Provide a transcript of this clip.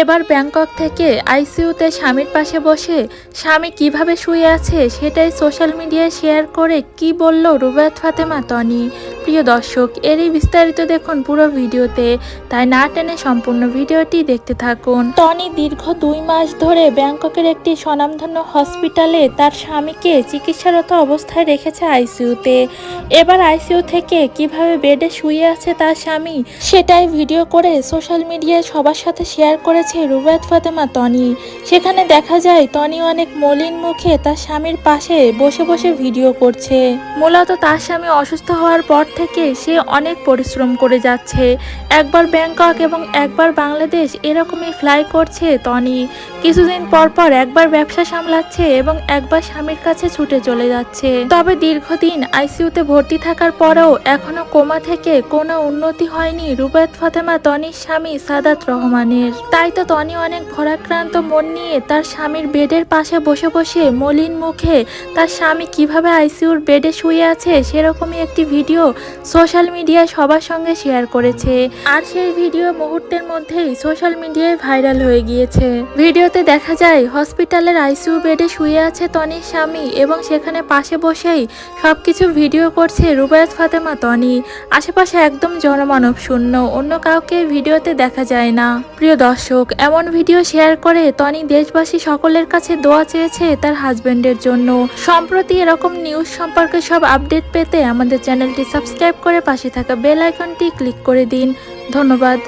এবার ব্যাংকক থেকে আইসিইউতে স্বামীর পাশে বসে স্বামী কীভাবে শুয়ে আছে সেটাই সোশ্যাল মিডিয়ায় শেয়ার করে কি বলল রুবায়ত ফাতেমা তনি। প্রিয় দর্শক এরই বিস্তারিত দেখুন পুরো ভিডিওতে। তাই না টেনে সম্পূর্ণ ভিডিওটি দেখতে থাকুন। টনি দীর্ঘ দুই মাস ধরে ব্যাংককের একটি স্বনামধন্য হসপিটালে তার স্বামীকে চিকিৎসারত অবস্থায় রেখেছে আইসিইউতে। এবার আইসিইউ থেকে কীভাবে বেডে শুয়ে আছে তার স্বামী সেটাই ভিডিও করে সোশ্যাল মিডিয়ায় সবার সাথে শেয়ার করেছে রুবায়ত ফাতেমা টনি। সেখানে দেখা যায় টনি অনেক মলিন মুখে তার স্বামীর পাশে বসে বসে ভিডিও করছে। মূলত তার স্বামী অসুস্থ হওয়ার পর থেকে সে অনেক পরিশ্রম করে যাচ্ছে। একবার ব্যাংকক এবং একবার বাংলাদেশ এরকমই ফ্লাই করছে তনি কিছুদিন পর পর একবার ব্যবসা সামলাচ্ছে এবং একবার স্বামীর কাছে ছুটে চলে যাচ্ছে। তবে দীর্ঘদিন আইসিইউতে ভর্তি থাকার পরেও এখনও কোমা থেকে কোনো উন্নতি হয়নি রুবায়ত ফাতেমা তনির স্বামী সাদাত রহমানের। তাই তো তনি অনেক ভরাক্রান্ত মন নিয়ে তার স্বামীর বেডের পাশে বসে বসে মলিন মুখে তার স্বামী কীভাবে আইসিইউর বেডে শুয়ে আছে সেরকমই একটি ভিডিও সোশ্যাল মিডিয়ায় সবার সঙ্গে শেয়ার করেছে। আর সেই ভিডিও মুহূর্তের মধ্যেই সোশ্যাল মিডিয়ায় ভাইরাল হয়ে গিয়েছে। ভিডিওতে দেখা যায়, হসপিটালের আইসিইউ বেডে শুয়ে আছে তনির স্বামী এবং সেখানে পাশে বসেই সবকিছু ভিডিও করছে রুবায়ত ফাতেমা তনি। আশেপাশে একদম জনমানব শূন্য, অন্য কাউকে ভিডিওতে দেখা যায় না। প্রিয় দর্শক, এমন ভিডিও শেয়ার করে তনি দেশবাসী সকলের কাছে দোয়া চেয়েছে তার হাজবেন্ডের জন্য। সম্প্রতি এরকম নিউজ সম্পর্কে সব আপডেট পেতে আমাদের চ্যানেলটি সাবস্ক্রাইব করে পাশে থাকা বেল আইকনটি ক্লিক করে দিন। ধন্যবাদ।